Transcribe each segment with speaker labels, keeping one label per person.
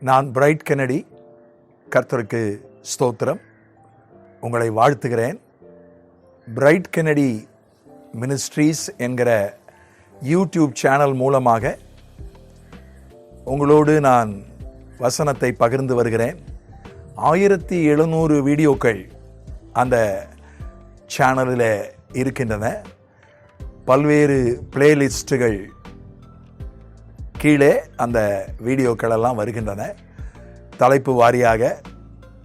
Speaker 1: நான் bright Kennedy கர்த்தருக்கு ஸ்தோத்திரம். உங்களை வாழ்த்துகிறேன். பிரைட் கெனடி மினிஸ்ட்ரீஸ் என்கிற யூடியூப் சேனல் மூலமாக உங்களோடு நான் வசனத்தை பகிர்ந்து வருகிறேன். ஆயிரத்தி எழுநூறு வீடியோக்கள் அந்த சேனலில் இருக்கின்றன. பல்வேறு பிளேலிஸ்ட்டுகள் கீழே அந்த வீடியோக்களெல்லாம் வருகின்றன. தலைப்பு வாரியாக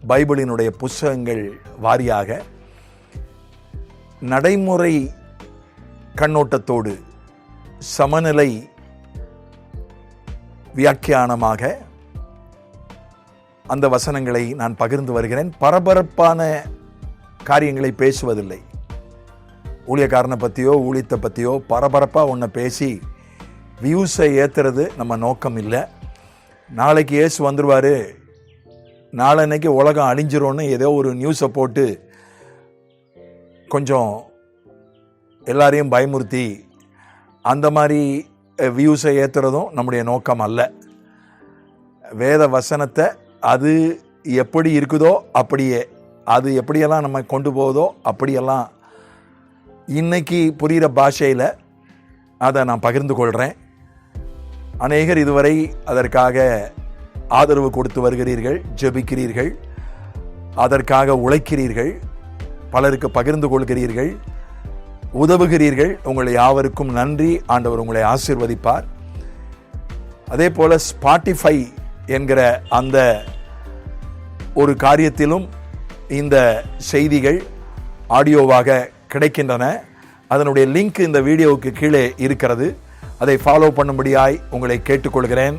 Speaker 1: பைபிளினுடைய புஸ்தகங்கள் வாரியாக நடைமுறை கண்ணோட்டத்தோடு சமநிலை வியாக்கியானமாக அந்த வசனங்களை நான் பகிர்ந்து வருகிறேன். பரபரப்பான காரியங்களை பேசுவதில்லை. ஊழியக்காரனை பற்றியோ ஊழியத்தை பற்றியோ பரபரப்பாக ஒன்றை பேசி வியூஸை ஏற்றுறது நம்ம நோக்கம் இல்லை. நாளைக்கு ஏசு வந்துடுவார் நாளன்னைக்கு உலகம் அழிஞ்சிரும்னு ஏதோ ஒரு நியூஸை போட்டு கொஞ்சம் எல்லாரையும் பயமுறுத்தி அந்த மாதிரி வியூஸை ஏற்றுறதும் நம்முடைய நோக்கம் அல்ல. வேத வசனத்தை அது எப்படி இருக்குதோ அப்படியே அது எப்படியெல்லாம் நம்ம கொண்டு போகுதோ அப்படியெல்லாம் இன்னைக்கு புரிகிற பாஷையில் அதை நான் பகிர்ந்து கொள்கிறேன் அநேகர் இதுவரை அதற்காக ஆதரவு கொடுத்து வருகிறீர்கள் ஜெபிக்கிறீர்கள் அதற்காக உழைக்கிறீர்கள் பலருக்கு பகிர்ந்து கொள்கிறீர்கள் உதவுகிறீர்கள். உங்களை யாவருக்கும் நன்றி. ஆண்டவர் உங்களை ஆசிர்வதிப்பார். அதே போல ஸ்பாட்டிஃபை என்கிற அந்த ஒரு காரியத்திலும் இந்த செய்திகள் ஆடியோவாக கிடைக்கின்றன. அதனுடைய லிங்க் இந்த வீடியோவுக்கு கீழே இருக்கிறது. அதை ஃபாலோ பண்ணும்படியாய் உங்களை கேட்டுக்கொள்கிறேன்.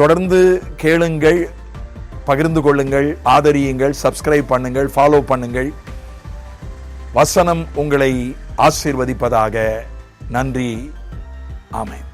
Speaker 1: தொடர்ந்து கேளுங்கள் பகிர்ந்து கொள்ளுங்கள் ஆதரியுங்கள் சப்ஸ்கிரைப் பண்ணுங்கள் ஃபாலோ பண்ணுங்கள். வசனம் உங்களை ஆசீர்வதிப்பதாக. நன்றி. ஆமேன்.